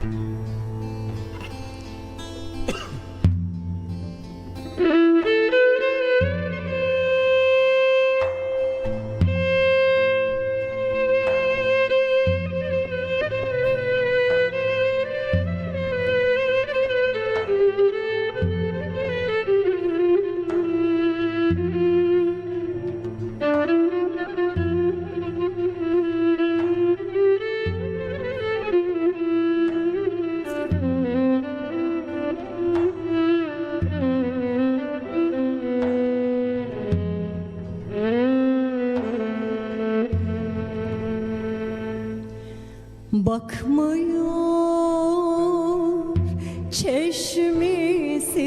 Bye. Bakmıyor çeşmisi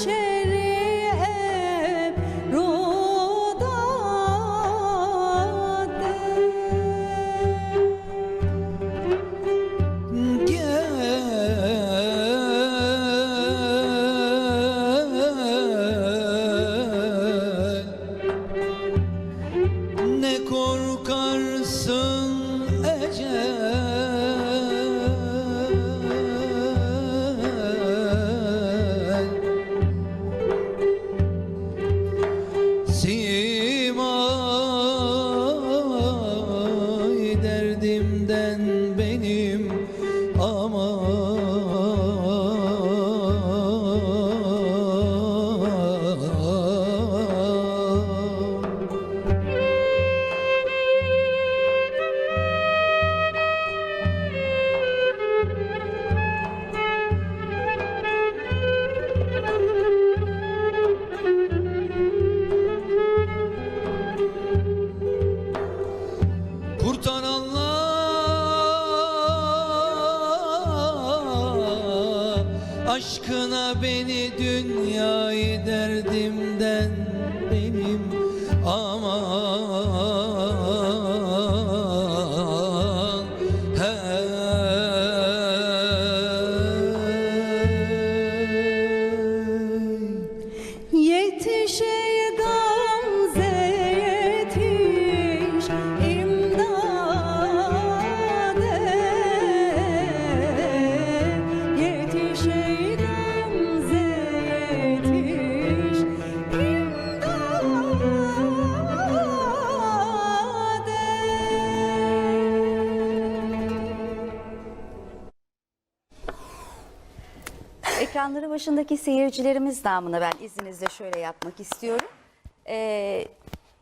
hançeri Ebrodade Gel Ne korkarsın ecel aşkına beni dünyayı derdimden benim aman hey. Yetiş Ekranları başındaki seyircilerimiz namına ben izninizle şöyle yapmak istiyorum. Ee,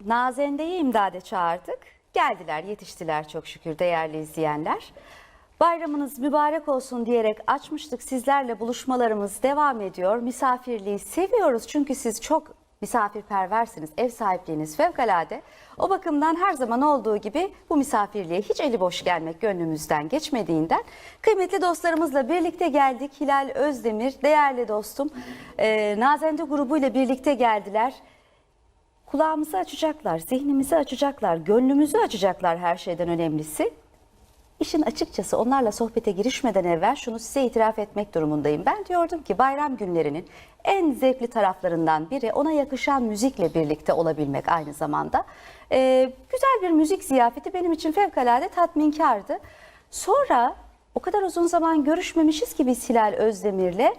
Nazende'yi imdade çağırdık. Geldiler, yetiştiler çok şükür değerli izleyenler. Bayramınız mübarek olsun diyerek açmıştık. Sizlerle buluşmalarımız devam ediyor. Misafirliği seviyoruz çünkü siz çok misafirperversiniz. Ev sahipliğiniz fevkalade. O bakımdan her zaman olduğu gibi bu misafirliğe hiç eli boş gelmek gönlümüzden geçmediğinden kıymetli dostlarımızla birlikte geldik. Hilal Özdemir, değerli dostum, e, Nazende grubuyla birlikte geldiler. Kulağımızı açacaklar, zihnimizi açacaklar, gönlümüzü açacaklar her şeyden önemlisi. İşin açıkçası onlarla sohbete girişmeden evvel şunu size itiraf etmek durumundayım. Ben diyordum ki bayram günlerinin en zevkli taraflarından biri ona yakışan müzikle birlikte olabilmek aynı zamanda. Ee, güzel bir müzik ziyafeti benim için fevkalade tatminkardı. Sonra o kadar uzun zaman görüşmemişiz ki biz Hilal Özdemir'le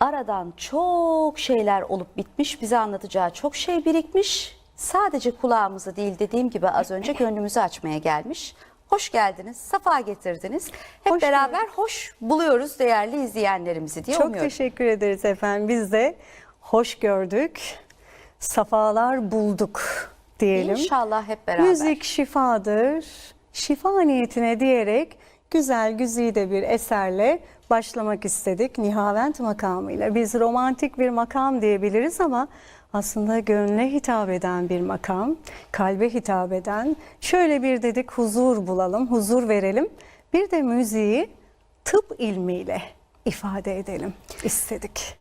aradan çok şeyler olup bitmiş, bize anlatacağı çok şey birikmiş. Sadece kulağımızı değil dediğim gibi az önce gönlümüzü açmaya gelmiş. Hoş geldiniz, safa getirdiniz. Hep Hoş beraber hoş buluyoruz değerli izleyenlerimizi diye Çok umuyorum. teşekkür ederiz efendim. Biz de hoş gördük. Safalar bulduk diyelim. İnşallah hep beraber. Müzik şifadır. Şifa niyetine diyerek güzel güzide bir eserle başlamak istedik Nihavent makamıyla. Biz romantik bir makam diyebiliriz ama aslında gönle hitap eden bir makam, kalbe hitap eden. Şöyle bir dedik huzur bulalım, huzur verelim. Bir de müziği tıp ilmiyle ifade edelim istedik.